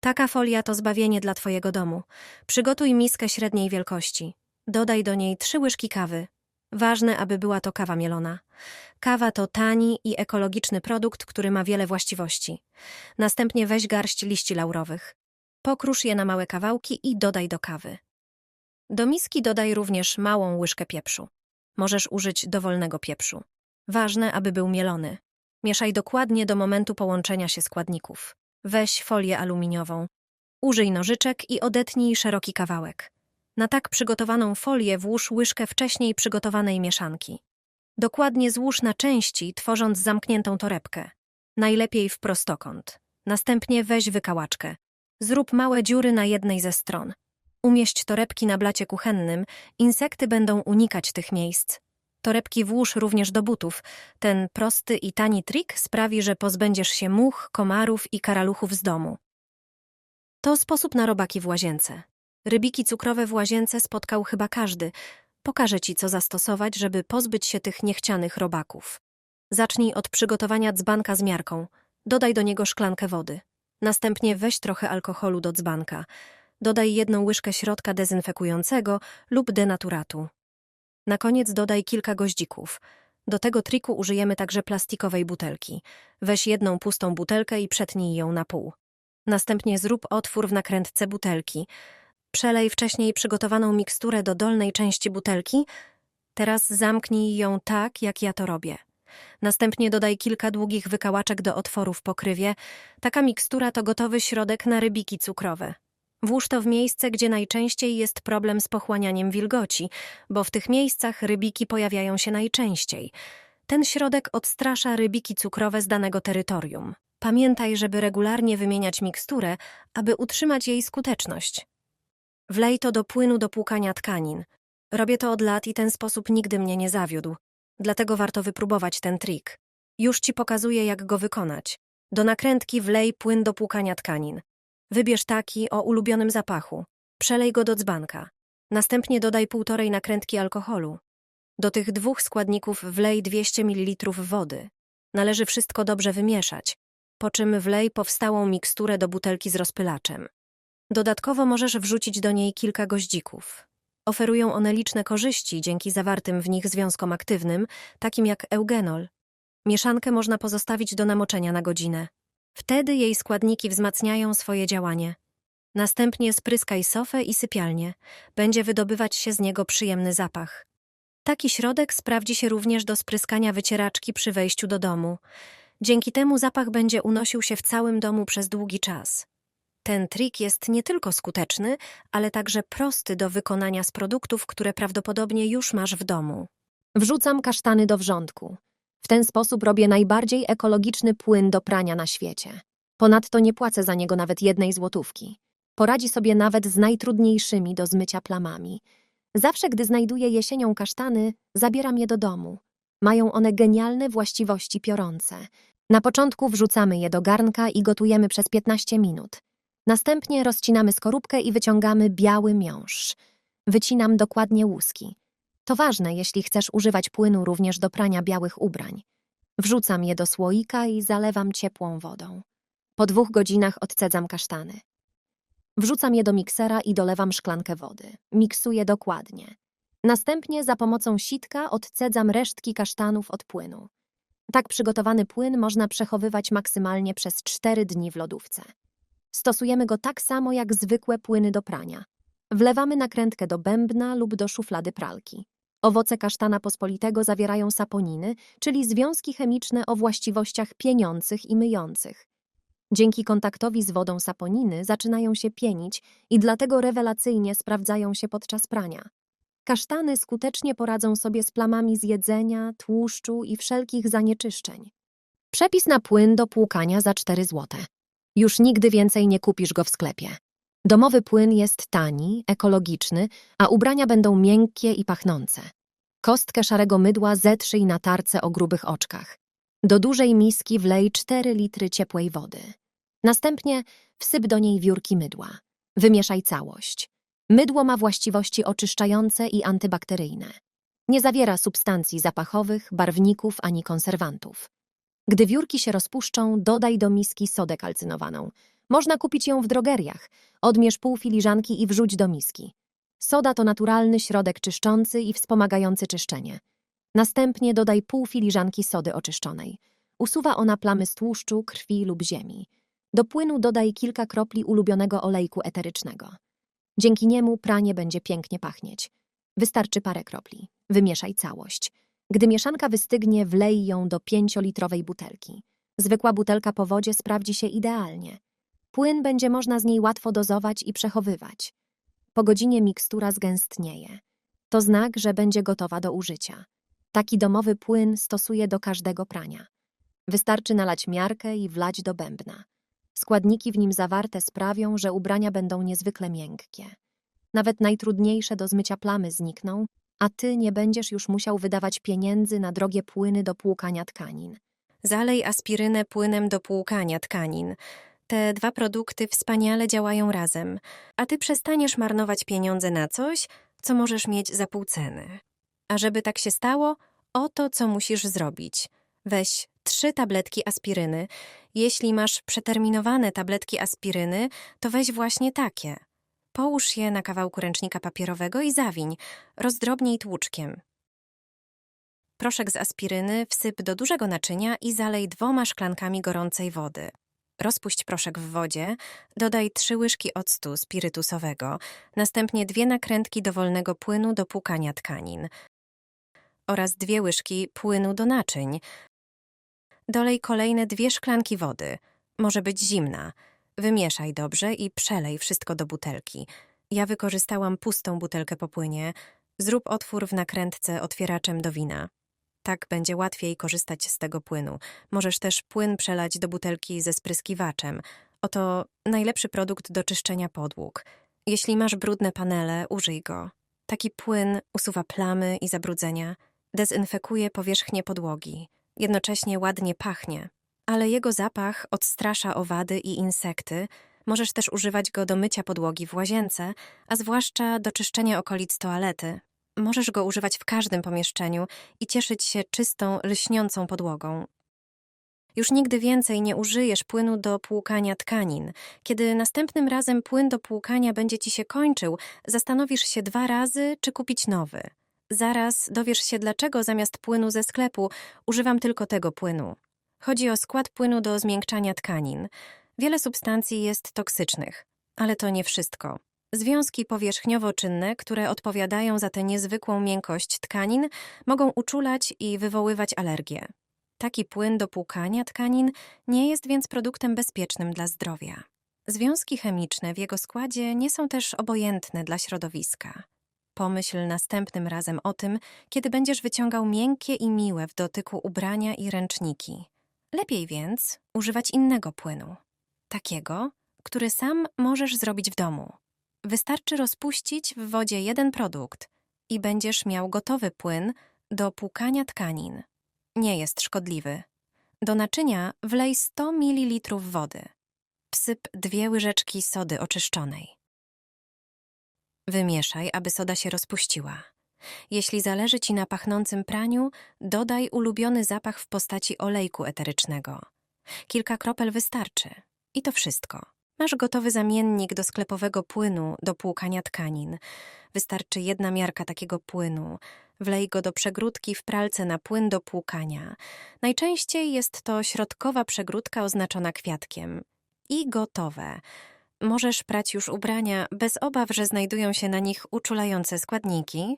Taka folia to zbawienie dla Twojego domu. Przygotuj miskę średniej wielkości. Dodaj do niej trzy łyżki kawy. Ważne, aby była to kawa mielona. Kawa to tani i ekologiczny produkt, który ma wiele właściwości. Następnie weź garść liści laurowych. Pokrusz je na małe kawałki i dodaj do kawy. Do miski dodaj również małą łyżkę pieprzu. Możesz użyć dowolnego pieprzu. Ważne, aby był mielony. Mieszaj dokładnie do momentu połączenia się składników. Weź folię aluminiową. Użyj nożyczek i odetnij szeroki kawałek. Na tak przygotowaną folię włóż łyżkę wcześniej przygotowanej mieszanki. Dokładnie złóż na części, tworząc zamkniętą torebkę. Najlepiej w prostokąt. Następnie weź wykałaczkę. Zrób małe dziury na jednej ze stron. Umieść torebki na blacie kuchennym, insekty będą unikać tych miejsc. Torebki włóż również do butów. Ten prosty i tani trik sprawi, że pozbędziesz się much, komarów i karaluchów z domu. To sposób na robaki w łazience. Rybiki cukrowe w łazience spotkał chyba każdy. Pokażę ci, co zastosować, żeby pozbyć się tych niechcianych robaków. Zacznij od przygotowania dzbanka z miarką. Dodaj do niego szklankę wody. Następnie weź trochę alkoholu do dzbanka. Dodaj jedną łyżkę środka dezynfekującego lub denaturatu. Na koniec dodaj kilka goździków. Do tego triku użyjemy także plastikowej butelki. Weź jedną pustą butelkę i przetnij ją na pół. Następnie zrób otwór w nakrętce butelki. Przelej wcześniej przygotowaną miksturę do dolnej części butelki. Teraz zamknij ją tak, jak ja to robię. Następnie dodaj kilka długich wykałaczek do otworu w pokrywie. Taka mikstura to gotowy środek na rybiki cukrowe. Włóż to w miejsce, gdzie najczęściej jest problem z pochłanianiem wilgoci, bo w tych miejscach rybiki pojawiają się najczęściej. Ten środek odstrasza rybiki cukrowe z danego terytorium. Pamiętaj, żeby regularnie wymieniać miksturę, aby utrzymać jej skuteczność. Wlej to do płynu do płukania tkanin. Robię to od lat i ten sposób nigdy mnie nie zawiódł. Dlatego warto wypróbować ten trik. Już ci pokazuję, jak go wykonać. Do nakrętki wlej płyn do płukania tkanin. Wybierz taki o ulubionym zapachu. Przelej go do dzbanka. Następnie dodaj półtorej nakrętki alkoholu. Do tych dwóch składników wlej 200 ml wody. Należy wszystko dobrze wymieszać, po czym wlej powstałą miksturę do butelki z rozpylaczem. Dodatkowo możesz wrzucić do niej kilka goździków. Oferują one liczne korzyści dzięki zawartym w nich związkom aktywnym, takim jak eugenol. Mieszankę można pozostawić do namoczenia na godzinę. Wtedy jej składniki wzmacniają swoje działanie. Następnie spryskaj sofę i sypialnię. Będzie wydobywać się z niego przyjemny zapach. Taki środek sprawdzi się również do spryskania wycieraczki przy wejściu do domu. Dzięki temu zapach będzie unosił się w całym domu przez długi czas. Ten trik jest nie tylko skuteczny, ale także prosty do wykonania z produktów, które prawdopodobnie już masz w domu. Wrzucam kasztany do wrzątku. W ten sposób robię najbardziej ekologiczny płyn do prania na świecie. Ponadto nie płacę za niego nawet jednej złotówki. Poradzi sobie nawet z najtrudniejszymi do zmycia plamami. Zawsze, gdy znajduję jesienią kasztany, zabieram je do domu. Mają one genialne właściwości piorące. Na początku wrzucamy je do garnka i gotujemy przez 15 minut. Następnie rozcinamy skorupkę i wyciągamy biały miąższ. Wycinam dokładnie łuski. To ważne, jeśli chcesz używać płynu również do prania białych ubrań. Wrzucam je do słoika i zalewam ciepłą wodą. Po dwóch godzinach odcedzam kasztany. Wrzucam je do miksera i dolewam szklankę wody. Miksuję dokładnie. Następnie za pomocą sitka odcedzam resztki kasztanów od płynu. Tak przygotowany płyn można przechowywać maksymalnie przez 4 dni w lodówce. Stosujemy go tak samo jak zwykłe płyny do prania. Wlewamy nakrętkę do bębna lub do szuflady pralki. Owoce kasztana pospolitego zawierają saponiny, czyli związki chemiczne o właściwościach pieniących i myjących. Dzięki kontaktowi z wodą saponiny zaczynają się pienić i dlatego rewelacyjnie sprawdzają się podczas prania. Kasztany skutecznie poradzą sobie z plamami z jedzenia, tłuszczu i wszelkich zanieczyszczeń. Przepis na płyn do płukania za 4 zł. Już nigdy więcej nie kupisz go w sklepie. Domowy płyn jest tani, ekologiczny, a ubrania będą miękkie i pachnące. Kostkę szarego mydła zetrzyj na tarce o grubych oczkach. Do dużej miski wlej 4 litry ciepłej wody. Następnie wsyp do niej wiórki mydła. Wymieszaj całość. Mydło ma właściwości oczyszczające i antybakteryjne. Nie zawiera substancji zapachowych, barwników ani konserwantów. Gdy wiórki się rozpuszczą, dodaj do miski sodę kalcynowaną. Można kupić ją w drogeriach. Odmierz pół filiżanki i wrzuć do miski. Soda to naturalny środek czyszczący i wspomagający czyszczenie. Następnie dodaj pół filiżanki sody oczyszczonej. Usuwa ona plamy z tłuszczu, krwi lub ziemi. Do płynu dodaj kilka kropli ulubionego olejku eterycznego. Dzięki niemu pranie będzie pięknie pachnieć. Wystarczy parę kropli. Wymieszaj całość. Gdy mieszanka wystygnie, wlej ją do pięciolitrowej butelki. Zwykła butelka po wodzie sprawdzi się idealnie. Płyn będzie można z niej łatwo dozować i przechowywać. Po godzinie mikstura zgęstnieje. To znak, że będzie gotowa do użycia. Taki domowy płyn stosuje do każdego prania. Wystarczy nalać miarkę i wlać do bębna. Składniki w nim zawarte sprawią, że ubrania będą niezwykle miękkie. Nawet najtrudniejsze do zmycia plamy znikną, a ty nie będziesz już musiał wydawać pieniędzy na drogie płyny do płukania tkanin. Zalej aspirynę płynem do płukania tkanin. Te dwa produkty wspaniale działają razem, a ty przestaniesz marnować pieniądze na coś, co możesz mieć za pół ceny. A żeby tak się stało, oto co musisz zrobić. Weź trzy tabletki aspiryny. Jeśli masz przeterminowane tabletki aspiryny, to weź właśnie takie. Połóż je na kawałku ręcznika papierowego i zawiń, rozdrobnij tłuczkiem. Proszek z aspiryny wsyp do dużego naczynia i zalej dwoma szklankami gorącej wody. Rozpuść proszek w wodzie, dodaj trzy łyżki octu spirytusowego, następnie dwie nakrętki dowolnego płynu do płukania tkanin oraz dwie łyżki płynu do naczyń. Dolej kolejne dwie szklanki wody. Może być zimna. Wymieszaj dobrze i przelej wszystko do butelki. Ja wykorzystałam pustą butelkę po płynie. Zrób otwór w nakrętce otwieraczem do wina. Tak będzie łatwiej korzystać z tego płynu. Możesz też płyn przelać do butelki ze spryskiwaczem. Oto najlepszy produkt do czyszczenia podłóg. Jeśli masz brudne panele, użyj go. Taki płyn usuwa plamy i zabrudzenia, dezynfekuje powierzchnię podłogi, jednocześnie ładnie pachnie, ale jego zapach odstrasza owady i insekty. Możesz też używać go do mycia podłogi w łazience, a zwłaszcza do czyszczenia okolic toalety. Możesz go używać w każdym pomieszczeniu i cieszyć się czystą, lśniącą podłogą. Już nigdy więcej nie użyjesz płynu do płukania tkanin. Kiedy następnym razem płyn do płukania będzie ci się kończył, zastanowisz się dwa razy, czy kupić nowy. Zaraz dowiesz się, dlaczego zamiast płynu ze sklepu używam tylko tego płynu. Chodzi o skład płynu do zmiękczania tkanin. Wiele substancji jest toksycznych, ale to nie wszystko. Związki powierzchniowo-czynne, które odpowiadają za tę niezwykłą miękkość tkanin, mogą uczulać i wywoływać alergie. Taki płyn do płukania tkanin nie jest więc produktem bezpiecznym dla zdrowia. Związki chemiczne w jego składzie nie są też obojętne dla środowiska. Pomyśl następnym razem o tym, kiedy będziesz wyciągał miękkie i miłe w dotyku ubrania i ręczniki. Lepiej więc używać innego płynu. Takiego, który sam możesz zrobić w domu. Wystarczy rozpuścić w wodzie jeden produkt i będziesz miał gotowy płyn do płukania tkanin. Nie jest szkodliwy. Do naczynia wlej 100 ml wody. Wsyp dwie łyżeczki sody oczyszczonej. Wymieszaj, aby soda się rozpuściła. Jeśli zależy Ci na pachnącym praniu, dodaj ulubiony zapach w postaci olejku eterycznego. Kilka kropel wystarczy. I to wszystko. Masz gotowy zamiennik do sklepowego płynu do płukania tkanin. Wystarczy jedna miarka takiego płynu. Wlej go do przegródki w pralce na płyn do płukania. Najczęściej jest to środkowa przegródka oznaczona kwiatkiem. I gotowe. Możesz prać już ubrania bez obaw, że znajdują się na nich uczulające składniki.